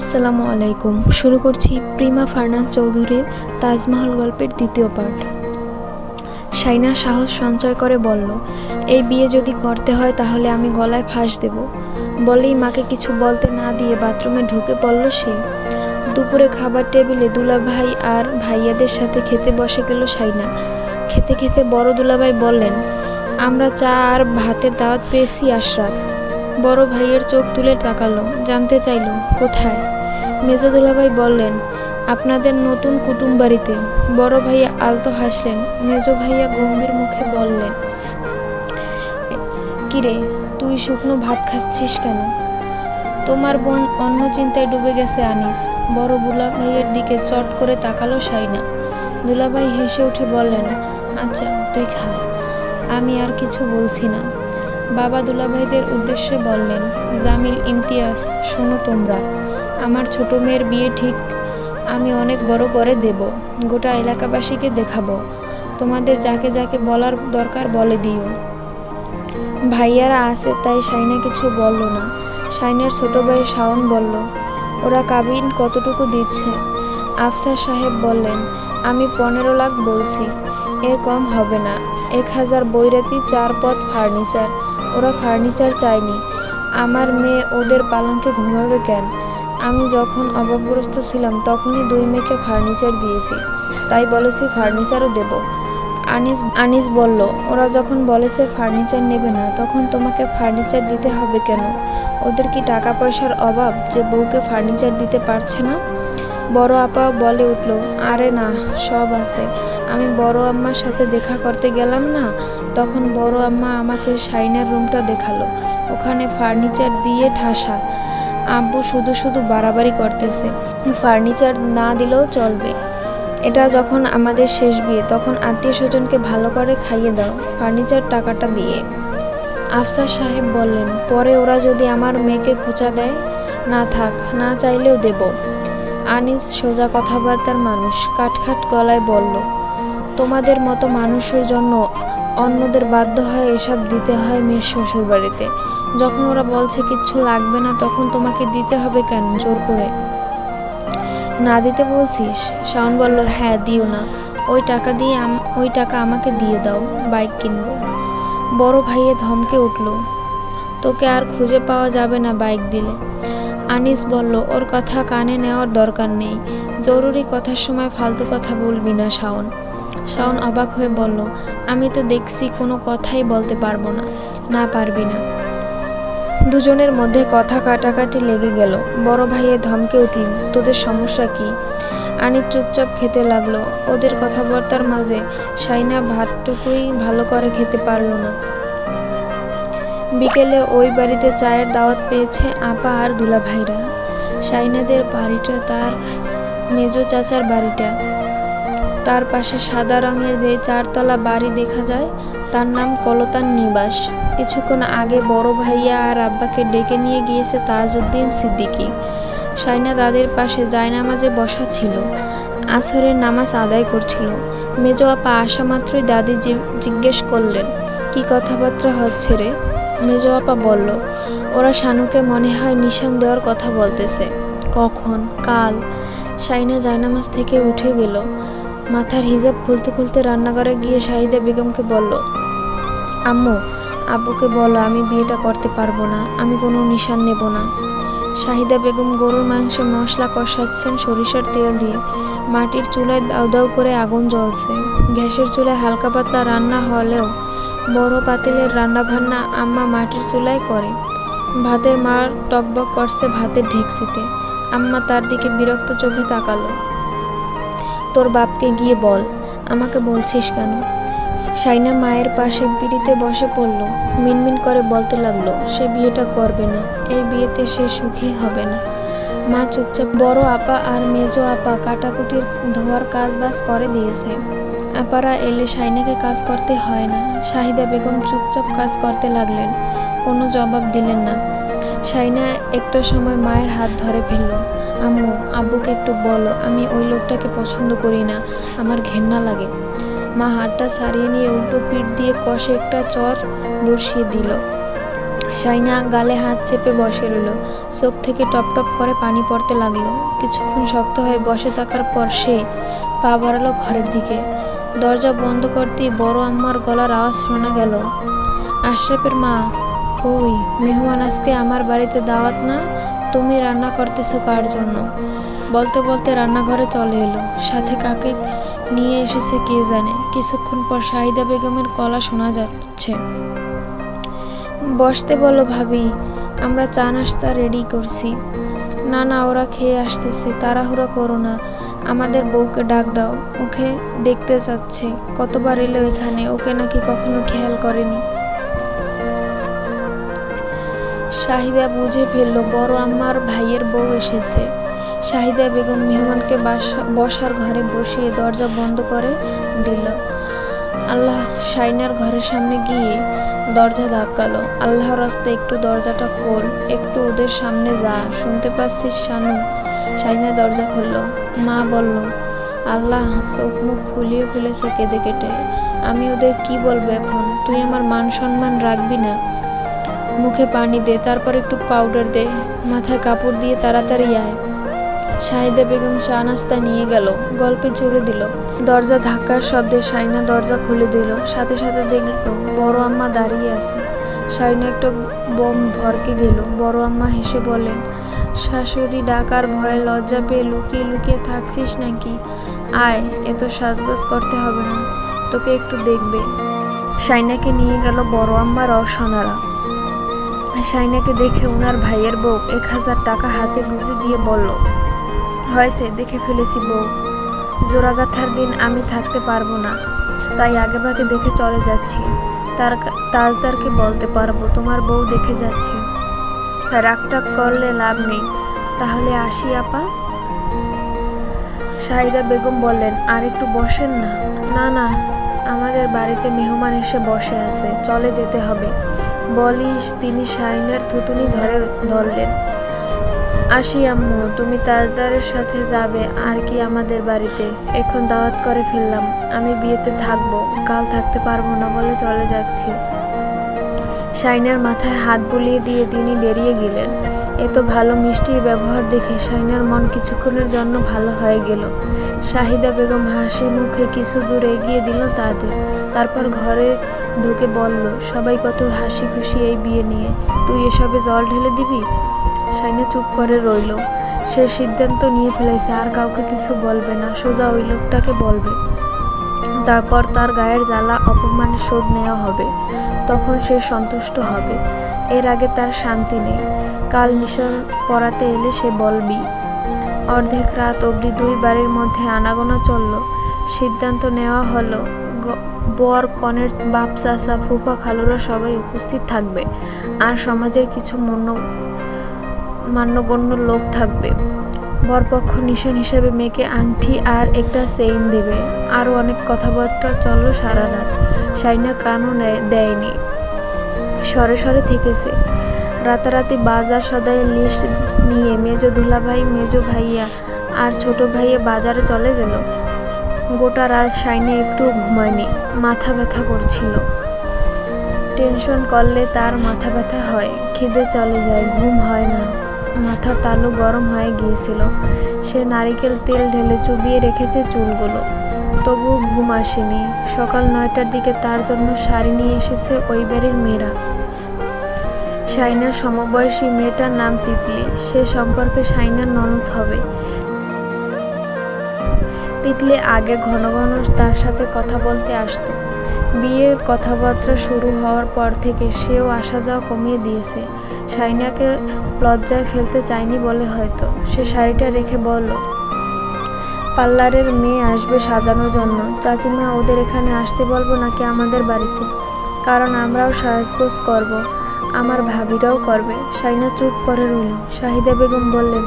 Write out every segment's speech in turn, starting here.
আসসালামু আলাইকুম। শুরু করছি প্রিমা ফারনান চৌধুরীর তাজমহল গল্পের দ্বিতীয় পার্ট শাইনা সাহস সঞ্চয় করে বলল, এই বিয়ে যদি করতে হয় তাহলে আমি গলায় ফাঁস দেব। বলেই মাকে কিছু বলতে না দিয়ে বাথরুমে ঢুকে পড়ল সে। দুপুরে খাবার টেবিলে দুলাভাই আর ভাইয়াদের সাথে খেতে বসে গেল সাইনা খেতে খেতে বড় দুলাভাই বললেন, আমরা চা আর ভাতের দাওয়াত পেয়েছি আশরাফ। বড় ভাইয়ের চোখ তুলে তাকালো, জানতে চাইল, কোথায়? মেজো দুলাভাই বললেন, আপনাদের নতুন কুটুম বাড়িতে। বড় ভাইয়া আলতো হাসলেন, মেজ ভাইয়া গম্ভীর মুখে বললেন, কিরে, তুই শুকনো ভাত খাচ্ছিস কেন? তোমার বোন অন্য চিন্তায় ডুবে গেছে আনিস। বড় বুলা ভাইয়ের দিকে চট করে তাকালো সাইনা দুলাভাই হেসে উঠে বললেন আচ্ছা তুই খা। আমি আর কিছু বলছি না। বাবা দুলাভাইদের উদ্দেশ্যে বললেন, জামিল, ইমতিয়াজ, শোনো তোমরা। আমার ছোট মেয়ের বিয়ে ঠিক আমি অনেক বড় করে দেব। গোটা এলাকাবাসীকে দেখাবো। তোমাদের যাকে যাকে বলার দরকার বলে দিও। ভাইয়ারা আছে, তাই সাইনা কিছু বলল না। সাইনার ছোট ভাই শাওন বলল, ওরা কাবিন কতটুকু দিচ্ছে? আফসার সাহেব বললেন, আমি পনেরো লাখ বলছি। এর কম হবে না। এক হাজার বৈরাতি, চার পথ ফার্নিচার। ওরা ফার্নিচার চায়নি। আমার মেয়ে ওদের পালঙ্কে ঘুমাবে কেন? আমি যখন অভাবগ্রস্ত ছিলাম, তখনই দুই মেয়েকে ফার্নিচার দিয়েছি। তাই বলেছি, ফার্নিচারও দেব। আনিস আনিস বলল, ওরা যখন বলেছে ফার্নিচার নেবে না, তখন তোমাকে ফার্নিচার দিতে হবে কেন? ওদের কি টাকা পয়সার অভাব যে বউকে ফার্নিচার দিতে পারছে না? বড় আপা বলে উঠল, আরে না, সব আছে। আমি বড় আম্মার সাথে দেখা করতে গেলাম না, তখন বড় আম্মা আমাকে শাইনার রুমটা দেখাল। ওখানে ফার্নিচার দিয়ে ঠাসা। আব্বু শুধু শুধু বাড়াবাড়ি করতেছে। ফার্নিচার না দিলেও চলবে। এটা যখন আমাদের শেষ বিয়ে, তখন আত্মীয় স্বজনকে ভালো করে খাইয়ে দাও, ফার্নিচার টাকাটা দিয়ে। আফসার সাহেব বললেন, পরে ওরা যদি আমার মেয়েকে খোঁচা দেয়, না থাক, না চাইলেও দেব। আনিস সোজা কথাবার্তার মানুষ কাটখাট গলায় বলল তোমাদের মতো মানুষের জন্য অন্যদের বাধ্য হয় এসব দিতে হয় মেয়ের শ্বশুর বাড়িতে যখন ওরা বলছে কিচ্ছু লাগবে না, তখন তোমাকে দিতে হবে কেন? জোর করে। না দিতে বলছিস? শাওন বলল হ্যাঁ দিও না। ওই টাকা দিয়ে ওই টাকা আমাকে দিয়ে দাও, বাইক কিনবো। বড় ভাইয়ে ধমকে উঠল, তোকে আর খুঁজে পাওয়া যাবে না বাইক দিলে। আনিস বলল, ওর কথা কানে নেওয়ার দরকার নেই। জরুরি কথার সময় ফালতু কথা বলবি না, শাওন। শাওন অবাক হয়ে বলল, আমি তো দেখছি কোনো কথাই বলতে পারব না না পারবি না। দুজনের মধ্যে কথা কাটাকাটি লেগে গেল। বড় ভাইয়ে ধমকে উঠল, তোদের সমস্যা কি? আনিক চুপচাপ খেতে লাগল। ওদের কথাবার্তার মাঝে সাইনা ভাতটুকুই ভালো করে খেতে পারল না। বিকেলে ওই বাড়িতে চায়ের দাওয়াত পেয়েছে আপা আর দুলা ভাইরা সাইনাদের বাড়িটা তার মেজো চাচার বাড়িটা। তার পাশে সাদা রঙের যে চারতলা বাড়ি দেখা যায়, তার নাম কলতান নিবাস। কিছুক্ষণ আগে বড় ভাইয়া আর আব্বাকে ডেকে নিয়ে গিয়েছে তাজউদ্দিন সিদ্দিকী। সাইনা তাদের পাশে জায়নামাজে বসা ছিল। আসরের নামাজ আদায় করছিল। মেজো আপা আসা মাত্রই দাদি জিজ্ঞেস করলেন, কি কথাবার্তা হচ্ছে রে? মেজো আপা বলল, ওরা শানুকে মনে হয় নিশান দেওয়ার কথা বলতেছে। কখন? কাল? সাইনা জায়নামাজ থেকে উঠে গেল। মাথার হিজাব খুলতে খুলতে রান্নাঘরে গিয়ে শাহিদা বেগমকে বলল, আম্মু, আব্বুকে বলো, আমি বিয়েটা করতে পারব না, আমি কোনো নিশান নেব না। শাহিদা বেগম গরুর মাংসে মশলা কষাচ্ছেন সরিষার তেল দিয়ে। মাটির চুলায় দাউ দাউ করে আগুন জ্বলছে। গ্যাসের চুলায় হালকা পাতলা রান্না হলেও বড় পাতিলের রান্না বান্না আম্মা মাটির চুলায় করে। ভাতের মার টকবক করছে ভাতের ঢেকসিতে। আম্মা তার দিকে বিরক্ত চোখে তাকালো। তোর বাপকে গিয়ে বল, আমাকে বলছিস কেন? সাইনা মায়ের পাশে বিড়িতে বসে পড়ল, মিনমিন করে বলতে লাগল, সে বিয়েটা করবে না, এই বিয়েতে সে সুখী হবে না। মা চুপচাপ বড় আপা আর মেজো আপা কাটাকুটির ধোয়ার কাজ বাজ করে দিয়েছে। আপারা এলে সাইনাকে কাজ করতে হয় না, শাহিদা বেগম চুপচাপ কাজ করতে লাগলেন, কোনো জবাব দিলেন না। সাইনা একটা সময় মায়ের হাত ধরে ফেলল আম্মু, আব্বুকে একটু বলো, আমি ওই লোকটাকে পছন্দ করি না, আমার ঘেন্না লাগে। মা হাতটা সারিয়ে নিয়ে উল্টো পিঠ দিয়ে কষে একটা চর বসিয়ে দিল। সাইনা গালে হাত চেপে বসে রইল। চোখ থেকে টপ টপ করে পানি পড়তে লাগল। কিছুক্ষণ শক্ত হয়ে বসে থাকার পর সে পা বাড়ালো ঘরের দিকে। দরজা বন্ধ করতেই বড় আম্মার গলার আওয়াজ শোনা গেল। আশরাফের মা, কই, মেহমান আজকে আমার বাড়িতে দাওয়াত না? তুমি রান্না করতেছো কার জন্য? বলতে বলতে রান্নাঘরে চলে এলো। সাথে কাকে নিয়ে এসেছে কে জানে। কিছুক্ষণ পর শাহিদা বেগমের কলা শোনা যাচ্ছে। বসতে বলো ভাবি, আমরা চা নাস্তা রেডি করছি। না না, ওরা খেয়ে আসতেছে, তাড়াহুড়ো করো না। আমাদের বউকে ডাক দাও, ওকে দেখতে চাচ্ছে কতবার এলো এখানে, ওকে নাকি কখনো খেয়াল করেনি। শাহিদা বুঝে ফেলল, বড় আম্মার ভাইয়ের বউ এসেছে। শাহিদা বেগম মেহমানকে বাসা- বসার ঘরে বসিয়ে দরজা বন্ধ করে দিল। আল্লাহ শাইনার ঘরের সামনে গিয়ে দরজা ধাক্কালো। আল্লাহর রাস্তে একটু দরজাটা খোল, একটু ওদের সামনে যা। শুনতে পাচ্ছিস শানু? শাইনা দরজা খুললো। মা বলল, আল্লাহ চোখ মুখ ফুলিয়ে ফেলেছে কেঁদে কেটে। আমি ওদের কি বলব এখন? তুই আমার মান সম্মান রাখবি না। মুখে পানি দে, তারপর একটু পাউডার দে। মাথায় কাপড় দিয়ে তাড়াতাড়ি আয়। শাহিদা বেগম চা নাস্তা নিয়ে গেল, গল্পে জুড়ে দিল। দরজা ধাক্কার শব্দে শাইনা দরজা খুলে দিল। সাথে সাথে দেখল, বড় আম্মা দাঁড়িয়ে আছে। সাইনা একটা বম ভরকে গেল। বড় আম্মা হেসে বলেন শাশুড়ি ডাকার ভয়ে লজ্জা পেয়ে লুকিয়ে লুকিয়ে থাকছিস নাকি? আয়, এত সাজগোজ করতে হবে না। তোকে একটু দেখবে। সাইনাকে নিয়ে গেল বড় আম্মার অসনারা। শাইনাকে দেখে ওনার ভাইয়ের বউ এক হাজার টাকা হাতে গুঁজে দিয়ে বলল, হয়েছে, দেখে ফেলেছি বউ। জোড়াগাথার দিন আমি থাকতে পারব না। তাই আগে ভাগে দেখে চলে যাচ্ছি। তার তাজদারকে বলতে পারব, তোমার বউ দেখে যাচ্ছে। রাগটাগ করলে লাভ নেই। তাহলে আসি, আপা। শাহিদা বেগম বললেন, আর একটু বসেন না। না না, আমাদের বাড়িতে মেহমান এসে বসে আছে, চলে যেতে হবে। বলিস, তিনি শাইনের থুতুনি ধরে ধরলেন। আসি আম্মু, তুমি তাজদারের সাথে যাবে, আর কি আমাদের বাড়িতে? এখন দাওয়াত করে ফেললাম, আমি বিয়েতে থাকব, কাল থাকতে পারব না বলে চলে যাচ্ছি। শাইনার মাথায় হাত বুলিয়ে দিয়ে তিনি বেরিয়ে গেলেন। এত ভালো মিষ্টি ব্যবহার দেখে শাইনার মন কিছুক্ষণের জন্য ভালো হয়ে গেল। শাহিদা বেগম হাসি মুখে কিছু দূর এগিয়ে দিল তাদের। তারপর ঘরে ঢুকে বলল, সবাই কত হাসি খুশি এই বিয়ে নিয়ে। তুই এসবে জল ঢেলে দিবি? শাইনা চুপ করে রইল। সে সিদ্ধান্ত নিয়ে ফেলেছে, আর কাউকে কিছু বলবে না, সোজা ওই লোকটাকে বলবে। তারপর তার গায়ের জ্বালা অপমানের শোধ নেওয়া হবে। তখন সে সন্তুষ্ট হবে। এর আগে তার শান্তি নেই। কাল নিশান পড়াতে এলে সে বলবি। অর্ধেক রাত অবধি দুই বাড়ির মধ্যে আনাগোনা চলল। সিদ্ধান্ত নেওয়া হলো বর, কনের বাপ, চাচা, ফুফা, খালুরা সবাই উপস্থিত থাকবে। আর সমাজের কিছু মন্য, মান্যগণ্য লোক থাকবে। বরপক্ষ নিশান হিসাবে মেয়েকে আংটি আর একটা চেইন দেবে। আরও অনেক কথাবার্তা চলল সারা রাত। সাইনা কানও দেয়নি। সরে সরে থেকেছে। রাতারাতি বাজার সদাইয়ের লিস্ট নিয়ে মেজো দুলাভাই, মেজ ভাইয়া আর ছোট ভাইয়া বাজারে চলে গেল। গোটা রাত সাইনে একটু ঘুমায়নি, মাথা ব্যথা করছিল। টেনশন করলে তার মাথা ব্যথা হয়, খিদে চলে যায়, ঘুম হয় না। মাথা তালু গরম হয়ে গিয়েছিল। সে নারিকেল তেল ঢেলে চুবিয়ে রেখেছে চুলগুলো। তবুও ঘুম আসেনি। সকাল নয়টার দিকে তার জন্য শাড়ি নিয়ে এসেছে ওই বাড়ির মেয়েরা। শাইনার সমবয়সী মেয়েটার নাম তিতলি। সে সম্পর্কে শাইনার ননদ হবে। তিতলি আগে ঘন ঘন তার সাথে কথা বলতে আসতো। বিয়ের কথাবার্তা শুরু হওয়ার পর থেকে সেও আসা যাওয়া কমিয়ে দিয়েছে। শাইনাকে লজ্জায় ফেলতে চায়নি বলে হয়তো। সে শাড়িটা রেখে বলল, পার্লারের মেয়ে আসবে সাজানোর জন্য। চাচিমা, ওদের এখানে আসতে বলব নাকি আমাদের বাড়িতে? কারণ আমরাও সাজগোজ করব। আমার ভাবিরাও করবে। সাইনা চুপ করে রইল। শাহিদা বেগম বললেন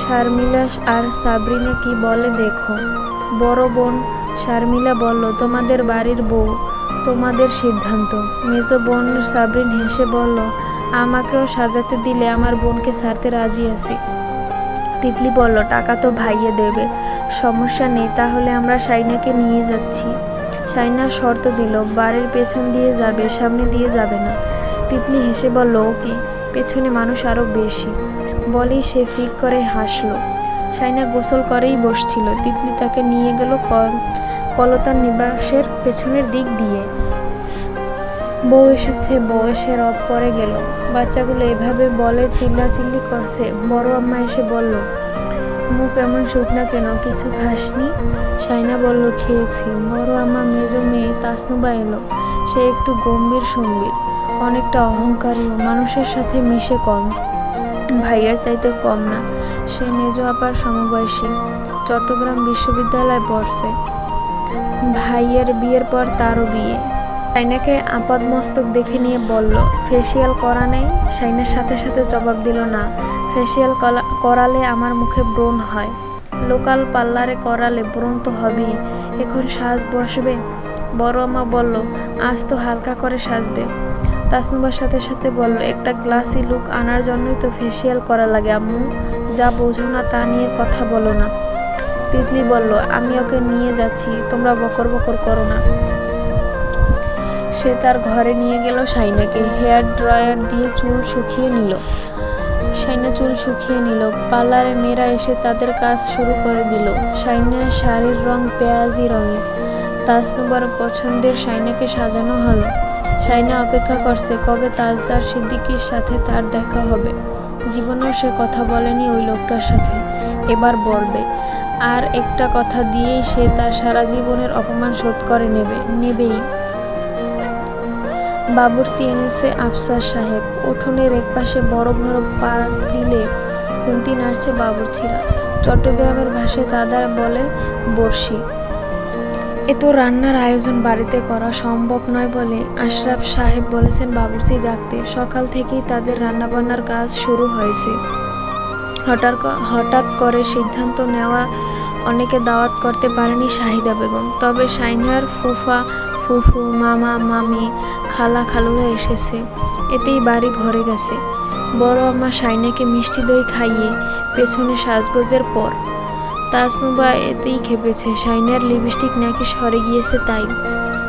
শারমিলা আর সাবরিনা কি বলে দেখো। বড় বোন শারমিলা বলল, তোমাদের বাড়ির বউ, তোমাদের সিদ্ধান্ত। মেজ বোন সাবরিন হেসে বলল, আমাকেও সাজাতে দিলে আমার বোনকে ছাড়তে রাজি আছি। তিতলি বলল, টাকা তো ভাইয়ে দেবে, সমস্যা নেই, তাহলে আমরা সাইনাকে নিয়ে যাচ্ছি। সাইনা শর্ত দিল, বাড়ির পেছন দিয়ে যাবে, সামনে দিয়ে যাবে না। তিতলি হেসে বলল, ওকে, পেছনে মানুষ আরও বেশি। বলেই সে ফিক করে হাসলো। সাইনা গোসল করেই বসছিল। তিতলি তাকে নিয়ে গেল কল- কলতার নিবাসের পেছনের দিক দিয়ে। বউ এসেছে, বউ এসে রব পরে গেল। বাচ্চাগুলো এভাবে বলে চিল্লাচিল্লি করছে। বড় আম্মা এসে বলল, মুখ এমন শুকনা কেন? কিছু খাসনি? সাইনা বলল, খেয়েছি। বড় আম্মা মেজো মেয়ে তাসনুবা এলো। সে একটু গম্ভীর সম্ভীর অনেকটা অহংকারীও মানুষের সাথে মিশে কম। ভাইয়ের চাইতে কম না। সে মেজো আপার সমবয়সী। চট্টগ্রাম বিশ্ববিদ্যালয়ে পড়ছে। ভাইয়ের বিয়ের পর তারও বিয়ে। সাইনাকে আপাদ মস্তক দেখে নিয়ে বলল, ফেসিয়াল করা নেই? সাইনার সাথে সাথে জবাব দিল, না, ফেসিয়াল করালে আমার মুখে ব্রণ হয়। লোকাল পার্লারে করালে ব্রণ তো হবেই। এখন সাজ বসবে? বড় আমা বলল, আজ তো হালকা করে সাজবে। তাসনুবার সাথে সাথে বলল, একটা ক্লাসি লুক আনার জন্যই তো ফেসিয়াল করা লাগে, আম্মু। যা বোঝো না তা নিয়ে কথা বলো না। তিতলি বলল, আমি ওকে নিয়ে যাচ্ছি, তোমরা বকর বকর করো না। সে তার ঘরে নিয়ে গেল সাইনাকে হেয়ার ড্রয়ার দিয়ে চুল শুকিয়ে নিল। সাইনা চুল শুকিয়ে নিল। পার্লারে মেয়েরা এসে তাদের কাজ শুরু করে দিল। সাইনার শাড়ির রং পেঁয়াজি রঙের। তাজনুবার পছন্দের সাইনাকে সাজানো হলো। সাইনা অপেক্ষা করছে, কবে তাজদার সিদ্দিকির সাথে তার দেখা হবে? জীবনেও সে কথা বলেনি ওই লোকটার সাথে। এবার বলবে, আর একটা কথা দিয়েই সে তার সারা জীবনের অপমান শোধ করে নেবে, নেবেই। বাবুর্চি এনেছে আফসার সাহেব, উঠোনের একপাশে বড় বড় পা দিলে খুন্তি নাড়ছে বাবুর্চিরা চট্টগ্রামের ভাষায় তাদের বলে বর্ষি এত রান্নার আয়োজন বাড়িতে করা সম্ভব নয় বলে আশরাফ সাহেব বলেছেন বাবুর্চি ডাকতে। সকাল থেকেই তাদের রান্নাবান্নার কাজ শুরু হয়েছে। হঠাৎ হঠাৎ করে সিদ্ধান্ত নেওয়া অনেকে দাওয়াত করতে পারেনি শাহিদা বেগম। তবে সাইনার ফুফা, ফুফু, মামা, মামি, খালা খালুরা এসেছে। এতেই বাড়ি ভরে গেছে। বড় আম্মা সাইনাকে মিষ্টি দই খাইয়ে পেছনে সাজগোজের পর তাসনুবা এতেই খেপেছে। সাইনার লিপস্টিক নাকি সরে গিয়েছে তাই।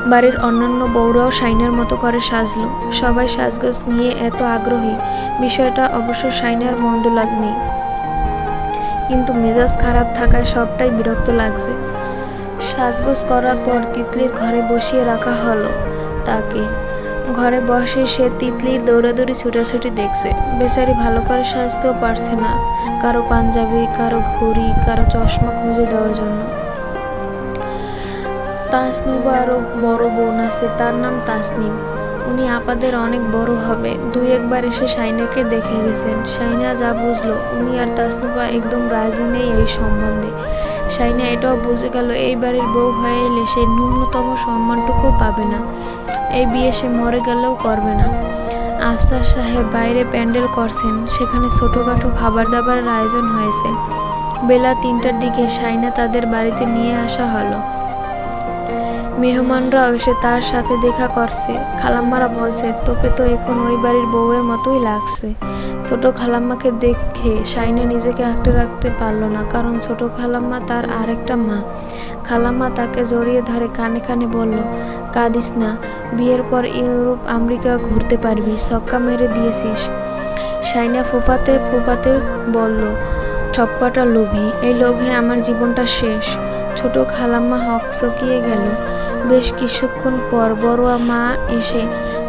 বাড়ির অন্যান্য বউরাও সাইনার মতো করে সাজলো। সবাই সাজগোজ নিয়ে এত আগ্রহী। বিষয়টা অবশ্য সাইনার মন্দ লাগনি। কিন্তু মেজাজ খারাপ থাকায় সবটাই বিরক্ত লাগছে। সাজগোজ করার পর তিতলির ঘরে বসিয়ে রাখা হলো তাকে। ঘরে বসে সে তিতলির দৌড়াদৌড়ি ছুটাছুটি দেখছে। বেচারি ভালো করে সাজতেও পারছে না। কারও পাঞ্জাবি, কারও ঘড়ি, কারও চশমা খুঁজে দেওয়ার জন্য। তাসনিবা আরও বড় বোন আছে, তার নাম তাসনিম। উনি আপাদের অনেক বড় হবে। দুই একবার এসে সাইনাকে দেখে গেছেন। সাইনা যা বুঝলো, উনি আর তাসনুবা একদম রাজি নেই এই সম্বন্ধে। সাইনা এটাও বুঝে গেল, এই বাড়ির বউ হয়ে এলে সে ন্যূনতম সম্মানটুকুও পাবে না। এই বিয়ে সে মরে গেলেও করবে না। আফসার সাহেব বাইরে প্যান্ডেল করছেন, সেখানে ছোটোখাটো খাবার দাবারের আয়োজন হয়েছে। বেলা তিনটার দিকে সাইনা তাদের বাড়িতে নিয়ে আসা হলো। মেহমানরাও এসে তার সাথে দেখা করছে। খালাম্মারা বলছে, তোকে তো এখন ওই বাড়ির বউয়ের মতোই লাগছে। ছোট খালাম্মাকে দেখে সাইনে নিজেকে আঁকড়ে রাখতে পারল না, কারণ ছোট খালাম্মা তার আরেকটা মা। খালাম্মা তাকে জড়িয়ে ধরে কানে কানে বলল, কাঁদিস না, বিয়ের পর ইউরোপ, আমেরিকা ঘুরতে পারবি, ছক্কা মেরে দিয়েছিস। সাইনা ফুপাতে ফুপাতে বলল সবকটা লোভী, এই লোভে আমার জীবনটা শেষ। ছোট খালাম্মা হক চকিয়ে গেল। বেশ কিছুক্ষণ পর বড়ুয়া মা এসে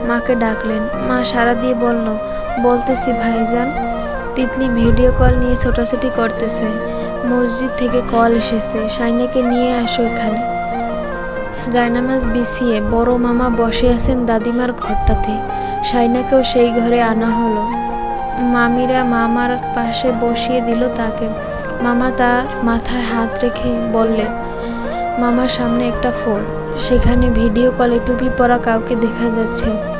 মাকে ডাকলেন। মা সারা দিয়ে বলল, বলতেছি ভাইজান, তিতলি ভিডিও কল নিয়ে ছোটাছুটি করতেছে। মসজিদ থেকে কল এসেছে। সাইনাকে নিয়ে আসো এখানে। জায়নামাজ বিছিয়ে বড় মামা বসে আছেন দাদিমার ঘরটাতে। সাইনাকেও সেই ঘরে আনা হলো। মামিরা মামার পাশে বসিয়ে দিল তাকে। মামা তার মাথায় হাত রেখে বললেন, মামার সামনে একটা ফোন। সেখানে ভিডিও কলে টুপি পরা কাউকে দেখা যাচ্ছে।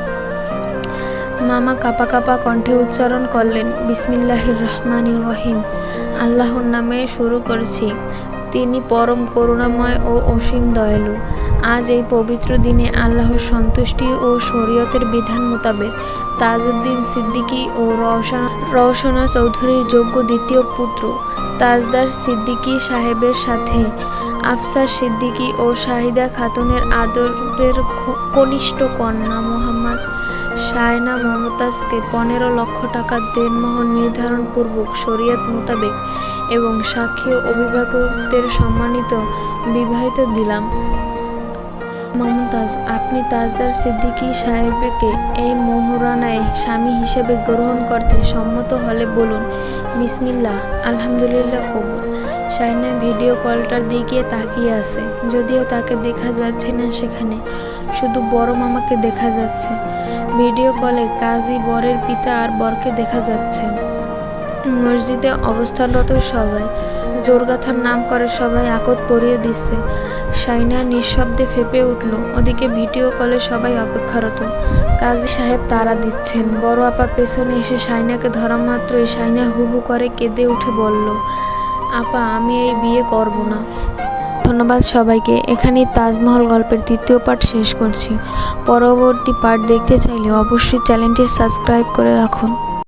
মামা কাপা কাপা কণ্ঠে উচ্চারণ করলেন, বিসমিল্লাহির রহমানির রহিম, আল্লাহর নামে শুরু করেছি। তিনি পরম করুণাময় ও অসীম দয়ালু। আজ এই পবিত্র দিনে আল্লাহর সন্তুষ্টি ও শরীয়তের বিধান মোতাবেক তাজউদ্দিন সিদ্দিকী ও রওশনা রওশনা চৌধুরীর যোগ্য দ্বিতীয় পুত্র তাজদার সিদ্দিকী সাহেবের সাথে। আফসার সিদ্দিকী ও শাহিদা খাতুনের আদরের কনিষ্ঠ কন্যা মোহাম্মদ সায়না মমতাজকে পনেরো লক্ষ টাকা দেনমোহর নির্ধারণপূর্বক শরীয়ত মোতাবেক এবং সাক্ষী অভিভাবকদের সম্মানিত বিবাহিত দিলাম। মমতাজ, আপনি তাজদার সিদ্দিকী সাহেবকে এই মোহরানায় স্বামী হিসেবে গ্রহণ করতে সম্মত হলে বলুন, বিসমিল্লাহ, আলহামদুলিল্লাহ কবুল। সাইনা ভিডিও কলটার দিকে তাকিয়ে আছে, যদিও তাকে দেখা যাচ্ছে না সেখানে, শুধু বড় মামাকে দেখা যাচ্ছে। ভিডিও কলে কাজী বরের পিতা আর বরকে দেখা যাচ্ছে। মসজিদে অবস্থানরত সবাই, জোরগাথার নাম করে সবাই আকত পরিয়ে দিচ্ছে সাইনা নিঃশব্দে ফেপে উঠল। ওদিকে ভিডিও কলে সবাই অপেক্ষারত। কাজী সাহেব তারা দিচ্ছেন। বড় আপা পেছনে এসে সাইনাকে ধরা মাত্রই সাইনা হু হু করে কেঁদে উঠে বলল, আপা, আমি এই বিয়ে করব না। ধন্যবাদ সবাইকে। এখানেই তাজমহল গল্পের তৃতীয় পার্ট শেষ করছি। পরবর্তী পার্ট দেখতে চাইলে অবশ্যই চ্যানেলটি সাবস্ক্রাইব করে রাখুন।